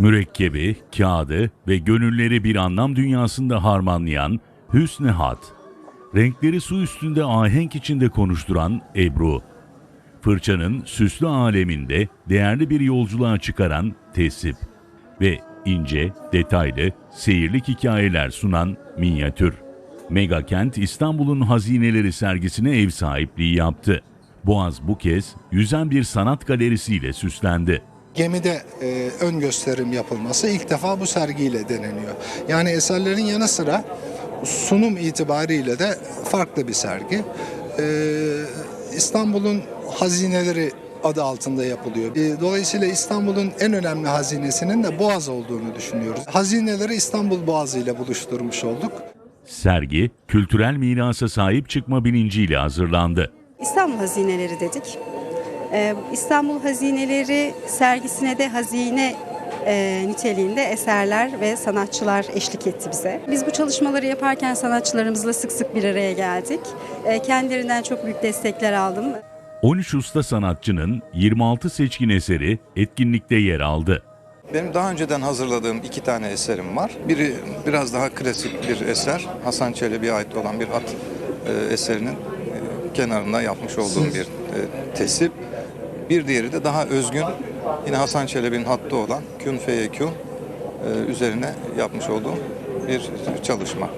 Mürekkebi, kağıdı ve gönülleri bir anlam dünyasında harmanlayan Hüsnü Hat. Renkleri su üstünde ahenk içinde konuşturan Ebru. Fırçanın süslü aleminde değerli bir yolculuğa çıkaran Tesip. Ve ince, detaylı, seyirlik hikayeler sunan Minyatür. Megakent İstanbul'un hazineleri sergisine ev sahipliği yaptı. Boğaz bu kez yüzen bir sanat galerisiyle süslendi. Gemide e, ön gösterim yapılması ilk defa bu sergiyle deneniyor. Yani eserlerin yanı sıra sunum itibariyle de farklı bir sergi. E, İstanbul'un hazineleri adı altında yapılıyor. E, dolayısıyla İstanbul'un en önemli hazinesinin de Boğaz olduğunu düşünüyoruz. Hazineleri İstanbul Boğazı ile buluşturmuş olduk. Sergi, kültürel mirasa sahip çıkma bilinciyle hazırlandı. İstanbul Hazineleri dedik. Ee, İstanbul Hazineleri sergisine de hazine e, niteliğinde eserler ve sanatçılar eşlik etti bize. Biz bu çalışmaları yaparken sanatçılarımızla sık sık bir araya geldik. Ee, kendilerinden çok büyük destekler aldım. 13 usta sanatçının 26 seçkin eseri etkinlikte yer aldı. Benim daha önceden hazırladığım iki tane eserim var. Biri biraz daha klasik bir eser. Hasan Çelebi'ye ait olan bir at e, eserinin e, kenarında yapmış olduğum bir e, tesip. Bir diğeri de daha özgün, yine Hasan Çelebi'nin hattı olan Kün Feyekün e, üzerine yapmış olduğum bir çalışma.